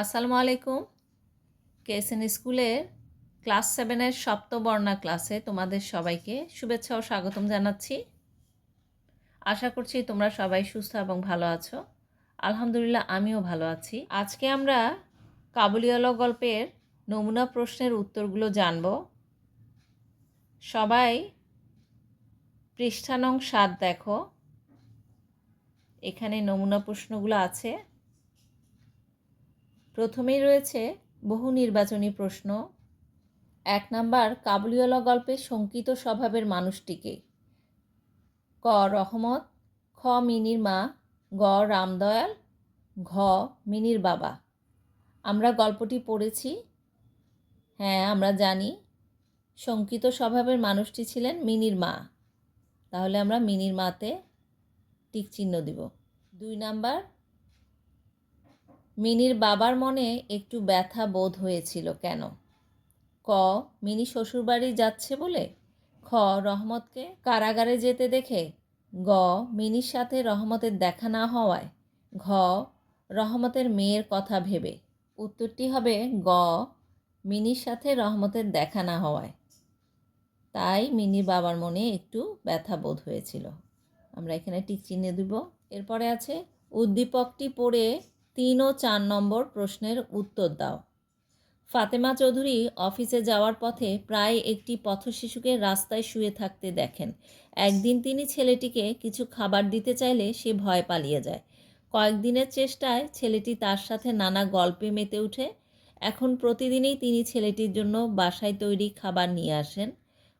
আসসালামু আলাইকুম। কেএসএন স্কুলের ক্লাস সেভেনের সপ্তবর্ণা ক্লাসে তোমাদের সবাইকে শুভেচ্ছা ও স্বাগতম জানাচ্ছি। আশা করছি তোমরা সবাই সুস্থ এবং ভালো আছো। আলহামদুলিল্লাহ, আমিও ভালো আছি। আজকে আমরা কাবুলিওয়ালা গল্পের নমুনা প্রশ্নের উত্তরগুলো জানব। সবাই পৃষ্ঠানং সাত দেখো। এখানে নমুনা প্রশ্নগুলো আছে। প্রথমেই রয়েছে বহু নির্বাচনী প্রশ্ন। এক নাম্বার, কাবুলিওয়ালা গল্পে শঙ্কিত স্বভাবের মানুষটিকে। ক, রহমত। খ, মিনির মা। গ, রামদয়াল। ঘ, মিনির বাবা। আমরা গল্পটি পড়েছি। হ্যাঁ আমরা জানি। শঙ্কিত স্বভাবের মানুষটি ছিলেন মিনির মা। তাহলে আমরা মিনির মাতে টিক চিহ্ন দিব। দুই নাম্বার মিনির বাবার মনে একটু ব্যথা বোধ হয়েছিল কেন? ক, মিনি শ্বশুরবাড়ি যাচ্ছে বলে? খ, রহমতকে কারাগারে যেতে দেখে? গ, মিনির সাথে রহমতের দেখা না হওয়ায়? ঘ, রহমতের মেয়ের কথা ভেবে? উত্তরটি হবে গ, মিনির সাথে রহমতের দেখা না হওয়ায়। তাই মিনির বাবার মনে একটু ব্যথা বোধ হয়েছিল। আমরা এখানে টিক চিহ্ন দিব। এরপরে আছে, উদ্দীপকটি পড়ে তিন ও চার নম্বর প্রশ্নের উত্তর দাও। ফাতেমা চৌধুরী অফিসে যাওয়ার পথে প্রায় একটি পথশিশুকে রাস্তায় শুয়ে থাকতে দেখেন। একদিন তিনি ছেলেটিকে কিছু খাবার দিতে চাইলে সে ভয় পালিয়ে যায়। কয়েকদিনের চেষ্টায় ছেলেটি তার সাথে নানা গল্পে মেতে উঠে এখন প্রতিদিনই তিনি ছেলেটির জন্য বাসায় তৈরি খাবার নিয়ে আসেন।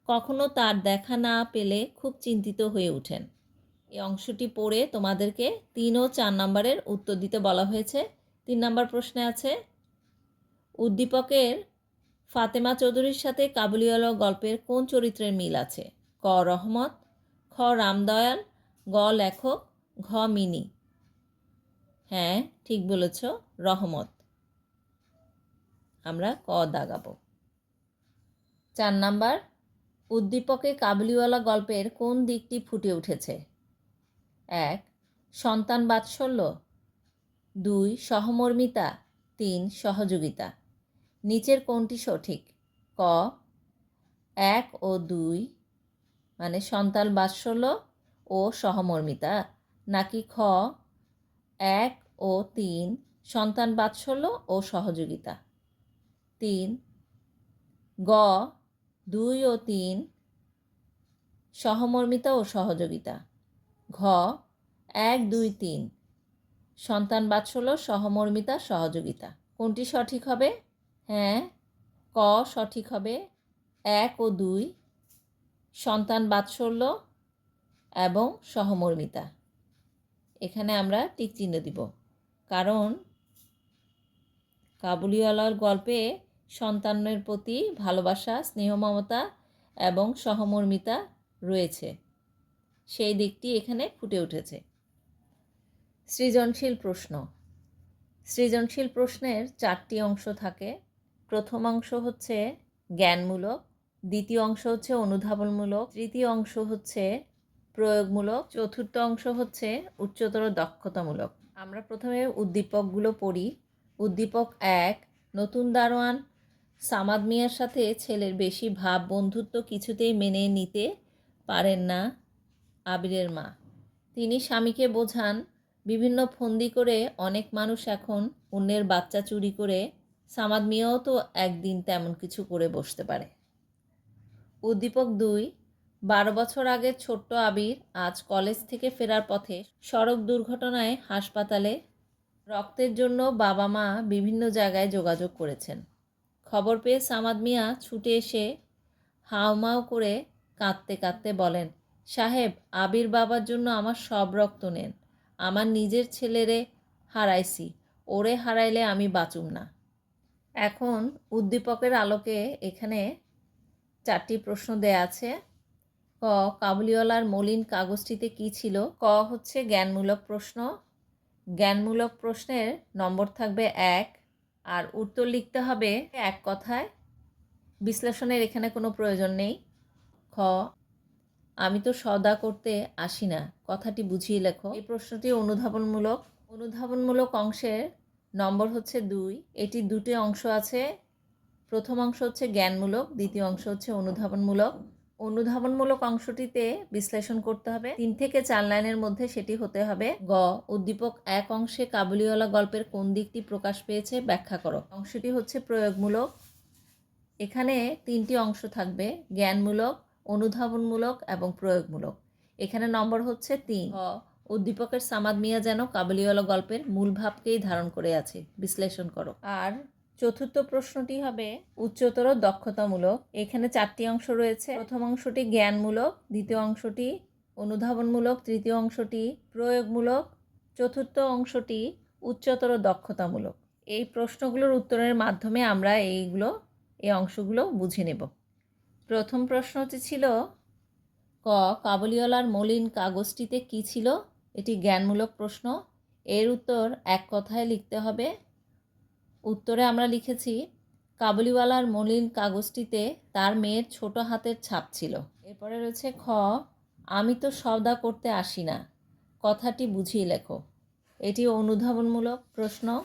কখনো তার দেখা না পেলে খুব চিন্তিত হয়ে ওঠেন। এই অংশটি পড়ে তোমাদেরকে তিন ও চার নম্বরের উত্তর দিতে বলা হয়েছে। তিন নম্বর প্রশ্নে আছে, উদ্দীপকের ফাতেমা চৌধুরীর সাথে কাবুলিওয়ালা গল্পের কোন চরিত্রের মিল আছে? ক, রহমত, খ, রামদয়াল, গ, লেখক, ঘ, মিনি। হ্যাঁ ঠিক বলেছ, রহমত। আমরা ক দাগাবো। চার নাম্বার, উদ্দীপকে কাবুলিওয়ালা গল্পের কোন দিকটি ফুটে উঠেছে? এক, সন্তান বাৎসল্য। দুই, সহমর্মিতা। তিন, সহযোগিতা। নিচের কোনটি সঠিক? ক, এক ও দুই মানে সন্তান বাৎসল্য ও সহমর্মিতা। নাকি খ, এক ও তিন সন্তান বাৎসল্য ও সহযোগিতা। তিন, গ, দুই ও তিন সহমর্মিতা ও সহযোগিতা। ঘ, এক, দুই, তিন। সন্তান বাৎসল্য, সহমর্মিতা, সহযোগিতা। কোনটি সঠিক হবে? হ্যাঁ ক সঠিক হবে। এক ও দুই, সন্তান বাৎসল্য এবং সহমর্মিতা। এখানে আমরা টিক চিহ্ন দিব। কারণ কাবুলিওয়ালার গল্পে সন্তানের প্রতি ভালোবাসা, স্নেহ, মমতা এবং সহমর্মিতা রয়েছে। সেই দিকটি এখানে ফুটে উঠেছে। সৃজনশীল প্রশ্ন। সৃজনশীল প্রশ্নের চারটি অংশ থাকে। প্রথম অংশ হচ্ছে জ্ঞানমূলক, দ্বিতীয় অংশ হচ্ছে অনুধাবনমূলক, তৃতীয় অংশ হচ্ছে প্রয়োগমূলক, চতুর্থ অংশ হচ্ছে উচ্চতর দক্ষতামূলক। আমরা প্রথমে উদ্দীপকগুলো পড়ি। উদ্দীপক এক, নতুন দারোয়ান, সামাদ মিয়ার সাথে ছেলের বেশি ভাব, বন্ধুত্ব কিছুতেই মেনে নিতে পারেন না। আবিরের মা। তিনি স্বামীকে বোঝান, বিভিন্ন ফন্দি করে অনেক মানুষ এখন অন্যের বাচ্চা চুরি করে সামাদ মিয়াও তো একদিন তেমন কিছু করে বসতে পারে। উদ্দীপক দুই, বারো বছর আগের ছোট্ট আবির আজ কলেজ থেকে ফেরার পথে সড়ক দুর্ঘটনায় হাসপাতালে রক্তের জন্য বাবা মা বিভিন্ন জায়গায় যোগাযোগ করেছেন। খবর পেয়ে সামাদ মিয়া ছুটে এসে হাওমাও করে কাঁদতে কাঁদতে বলেন সাহেব, আবির বাবার জন্য আমার সব রক্ত নেন। আমার নিজের ছেলেরে হারাইছি, ওরে হারাইলে আমি বাঁচুম না। এখন উদ্দীপকের আলোকে এখানে চারটি প্রশ্ন দেয়া আছে। ক, কাবুলিওয়ালার মলিন কাগজটিতে কি ছিল? ক হচ্ছে জ্ঞানমূলক প্রশ্ন। জ্ঞানমূলক প্রশ্নের নম্বর থাকবে এক, আর উত্তর লিখতে হবে এক কথায়। বিশ্লেষণের এখানে কোনো প্রয়োজন নেই। খ আমি তো সদা করতে আসি না। কথাটি বুঝিয়ে লেখো। এই প্রশ্নটি অনুধাবনমূলক। অনুধাবনমূলক অংশের নম্বর হচ্ছে দুই। এটি দুটি অংশ আছে। প্রথম অংশ হচ্ছে জ্ঞানমূলক, দ্বিতীয় অংশ হচ্ছে অনুধাবনমূলক। অনুধাবনমূলক অংশটিতে বিশ্লেষণ করতে হবে। তিন থেকে চার লাইনের মধ্যে সেটি হতে হবে। গ, উদ্দীপক এক অংশে কাবুলিওয়ালা গল্পের কোন দিকটি প্রকাশ পেয়েছে ব্যাখ্যা করো। অংশটি হচ্ছে প্রয়োগমূলক। এখানে তিনটি অংশ থাকবে। জ্ঞানমূলক অনুধাবনমূলক এবং প্রয়োগমূলক। এখানে নম্বর হচ্ছে তিন। উদ্দীপকের সামাদ মিয়া যেন কাবুলিওয়ালা গল্পের মূল ভাবকেই ধারণ করে আছে। বিশ্লেষণ করো। আর চতুর্থ প্রশ্নটি হবে উচ্চতর দক্ষতামূলক। এখানে চারটি অংশ রয়েছে। প্রথম অংশটি জ্ঞানমূলক দ্বিতীয় অংশটি অনুধাবনমূলক তৃতীয় অংশটি প্রয়োগমূলক চতুর্থ অংশটি উচ্চতর দক্ষতামূলক। এই প্রশ্নগুলোর উত্তরের মাধ্যমে আমরা এইগুলো এই অংশগুলো বুঝে নেব। প্রথম প্রশ্নটি ছিল, ক, কাবুলিওয়ালার মলিন কাগজটিতে কি ছিল? এটি জ্ঞানমূলক প্রশ্ন। এর উত্তর এক কথায় লিখতে হবে। উত্তরে আমরা লিখেছি, কাবুলিওয়ালার মলিন কাগজটিতে তার মেয়ের ছোট হাতের ছাপ ছিল। এরপরে রয়েছে, খ, আমি তো সওদা করতে আসি না। কথাটি বুঝিয়ে লেখো। এটি অনুধাবনমূলক প্রশ্ন।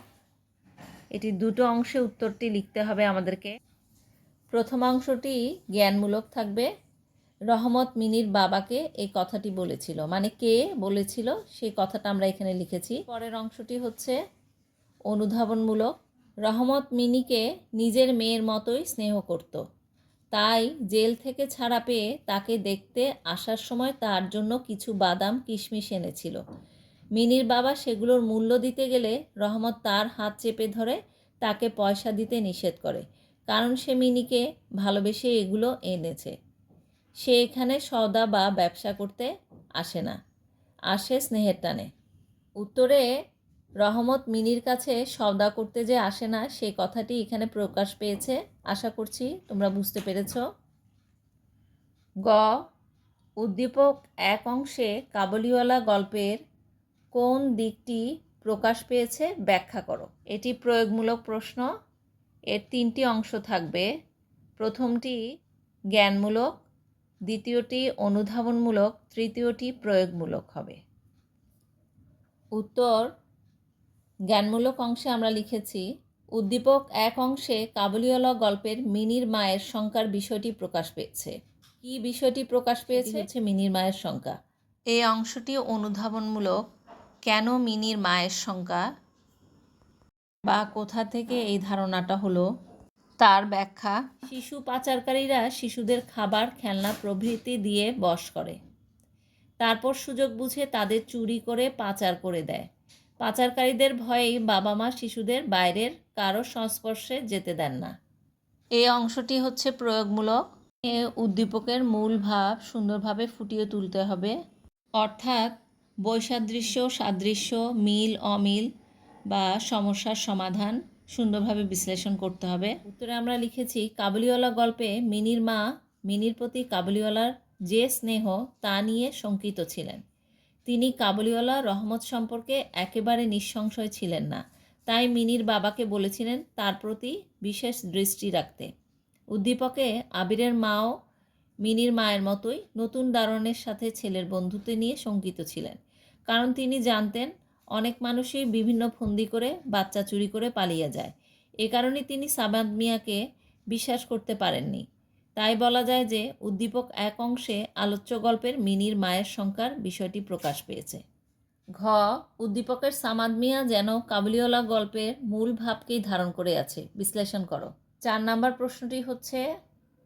এটি দুটো অংশে উত্তরটি লিখতে হবে আমাদেরকে। প্রথম অংশটি জ্ঞানমূলক থাকবে। রহমত মিনির বাবাকে এই কথাটি বলেছিল। মানে কে বলেছিল? সেই কথাটা আমরা এখানে লিখেছি। পরের অংশটি হচ্ছে অনুধাবনমূলক। রহমত মিনিকে নিজের মেয়ের মতোই স্নেহ করত। তাই জেল থেকে ছাড়া পেয়ে তাকে দেখতে আসার সময় তার জন্য কিছু বাদাম, কিশমিশ এনেছিল। মিনির বাবা সেগুলোর মূল্য দিতে গেলে রহমত তার হাত চেপে ধরে তাকে পয়সা দিতে নিষেধ করে। কারণ সে মিনিকে ভালোবেসে এগুলো এনেছে। সে এখানে সওদা বা ব্যবসা করতে আসে না। আসে স্নেহের টানে। উত্তরে, রহমত মিনির কাছে সওদা করতে যে আসে না সেই কথাটি এখানে প্রকাশ পেয়েছে, আশা করছি তোমরা বুঝতে পেরেছ। গ, উদ্দীপক এক অংশে কাবুলিওয়ালা গল্পের কোন দিকটি প্রকাশ পেয়েছে ব্যাখ্যা করো। এটি প্রয়োগমূলক প্রশ্ন। এর তিনটি অংশ থাকবে। প্রথমটি জ্ঞানমূলক দ্বিতীয়টি অনুধাবনমূলক তৃতীয়টি প্রয়োগমূলক হবে। উত্তর জ্ঞানমূলক অংশে আমরা লিখেছি উদ্দীপক এক অংশে কাবুলিওয়ালা গল্পের মিনির মায়ের সংখ্যার বিষয়টি প্রকাশ পেয়েছে। কি বিষয়টি প্রকাশ পেয়েছে? হচ্ছে মিনির মায়ের সংখ্যা। এই অংশটি অনুধাবনমূলক কেন মিনির মায়ের সংখ্যা? বা কোথা থেকে এই ধারণাটা হলো? তার ব্যাখ্যা, শিশু পাচারকারীরা শিশুদের খাবার, খেলনা প্রভৃতি দিয়ে বশ করে। তারপর সুযোগ বুঝে তাদের চুরি করে পাচার করে দেয়। পাচারকারীদের ভয়েই বাবা মা শিশুদের বাইরের কারও সংস্পর্শে যেতে দেন না। এই অংশটি হচ্ছে প্রয়োগমূলক। এ উদ্দীপকের মূল ভাব সুন্দরভাবে ফুটিয়ে তুলতে হবে। অর্থাৎ বৈসাদৃশ্য, সাদৃশ্য, মিল, অমিল বা সমস্যার সমাধান সুন্দরভাবে বিশ্লেষণ করতে হবে। উত্তরে আমরা লিখেছি, কাবুলিওয়ালা গল্পে মিনির মা মিনির প্রতি কাবুলিওয়ালার যে স্নেহ তা নিয়ে শঙ্কিত ছিলেন। তিনি কাবুলিওয়ালা রহমত সম্পর্কে একেবারে নিঃসংশয় ছিলেন না। তাই মিনির বাবাকে বলেছিলেন তার প্রতি বিশেষ দৃষ্টি রাখতে। উদ্দীপকে আবিরের মাও মিনির মায়ের মতোই নতুন দারণের সাথে ছেলের বন্ধুত্ব নিয়ে শঙ্কিত ছিলেন। কারণ তিনি জানতেন অনেক মানুষই বিভিন্ন ফন্দি করে বাচ্চা চুরি করে পালিয়ে যায়। এ কারণে তিনি সাবাদ মিয়াকে বিশ্বাস করতে পারেননি। তাই বলা যায় যে উদ্দীপক এক অংশে আলোচ্য গল্পের মিনির মায়ের সংখ্যার বিষয়টি প্রকাশ পেয়েছে। ঘ, উদ্দীপকের সামাদ মিয়া যেন কাবুলিওয়ালা গল্পের মূল ভাবকেই ধারণ করে আছে। বিশ্লেষণ করো। চার নাম্বার প্রশ্নটি হচ্ছে,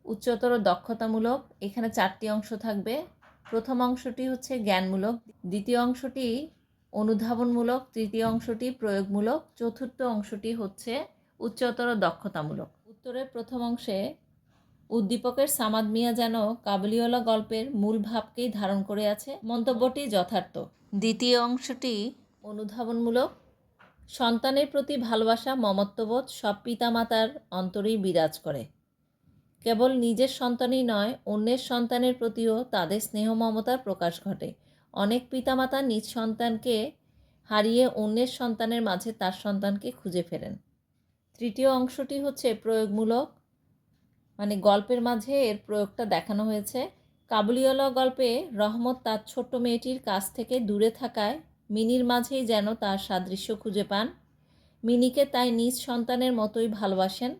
উচ্চতর দক্ষতামূলক, এখানে চারটি অংশ থাকবে। প্রথম অংশটি হচ্ছে জ্ঞানমূলক। দ্বিতীয় অংশটি অনুধাবনমূলক তৃতীয় অংশটি প্রয়োগমূলক, চতুর্থ অংশটি হচ্ছে উচ্চতর দক্ষতামূলক। উত্তরের প্রথম অংশে, উদ্দীপকের সামাদ মিয়া যেন কাবুলিওয়ালা গল্পের মূল ভাবকেই ধারণ করে আছে, মন্তব্যটি যথার্থ। দ্বিতীয় অংশটি, অনুধাবনমূলক, সন্তানের প্রতি ভালোবাসা, মমত্ববোধ, সব পিতামাতার অন্তরেই বিরাজ করে। কেবল নিজের সন্তানই নয়, অন্যের সন্তানের প্রতিও তাদের স্নেহ মমতার প্রকাশ ঘটে। অনেক পিতামাতা নিজ সন্তানকে হারিয়ে অন্যের সন্তানের মাঝে তার সন্তানকে খুঁজে ফেরেন। তৃতীয় অংশটি হচ্ছে প্রয়োগমূলক মানে গল্পের মাঝে এর প্রয়োগটা দেখানো হয়েছে। কাবুলিওয়ালা গল্পে রহমত তার ছোট্ট মেয়েটির কাছ থেকে দূরে থাকায় মিনির মাঝেই যেন তার সাদৃশ্য খুঁজে পান। মিনিকে তাই নিজ সন্তানের মতোই ভালোবাসেন।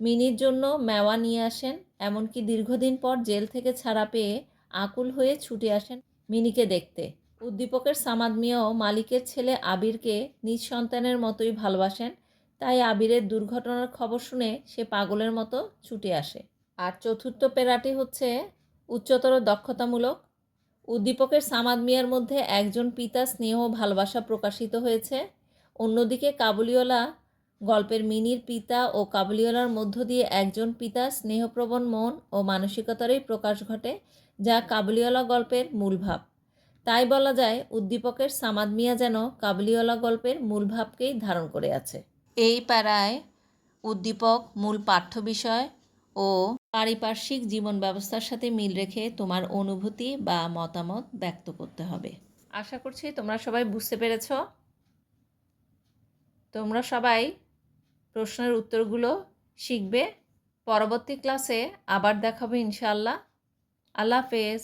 মিনির জন্য মেওয়া নিয়ে আসেন, এমনকি দীর্ঘদিন পর জেল থেকে ছাড়া পেয়ে আকুল হয়ে ছুটে আসেন মিনিকে দেখতে। উদ্দীপকের সামাদ মিয়াও মালিকের ছেলে আবিরকে নিজ সন্তানের মতোই ভালোবাসেন। তাই আবিরের দুর্ঘটনার খবর শুনে সে পাগলের মতো ছুটে আসে। আর চতুর্থ পেরাটি হচ্ছে উচ্চতর দক্ষতামূলক। উদ্দীপকের সামাদ মিয়ার মধ্যে একজন পিতা স্নেহ ভালোবাসা প্রকাশিত হয়েছে। অন্যদিকে কাবুলিওয়ালা গল্পের মিনির পিতা ও কাবুলিওয়ালার মধ্য দিয়ে একজন পিতা স্নেহপ্রবণ মন ও মানসিকতারই প্রকাশ ঘটে। যা কাবুলিওয়ালা গল্পের মূল ভাব। তাই বলা যায় উদ্দীপকের সামাদ মিয়া যেন কাবুলিওয়ালা গল্পের মূল ভাবকেই ধারণ করে আছে। এই প্যারায় উদ্দীপক মূল পাঠ্য বিষয় ও পারিপার্শ্বিক জীবন ব্যবস্থার সাথে মিল রেখে তোমার অনুভূতি বা মতামত ব্যক্ত করতে হবে। আশা করছি তোমরা সবাই বুঝতে পেরেছ। তোমরা সবাই প্রশ্নের উত্তরগুলো শিখবে। পরবর্তী ক্লাসে আবার দেখাবো ইনশাআল্লাহ। আল্লাহ হাফেজ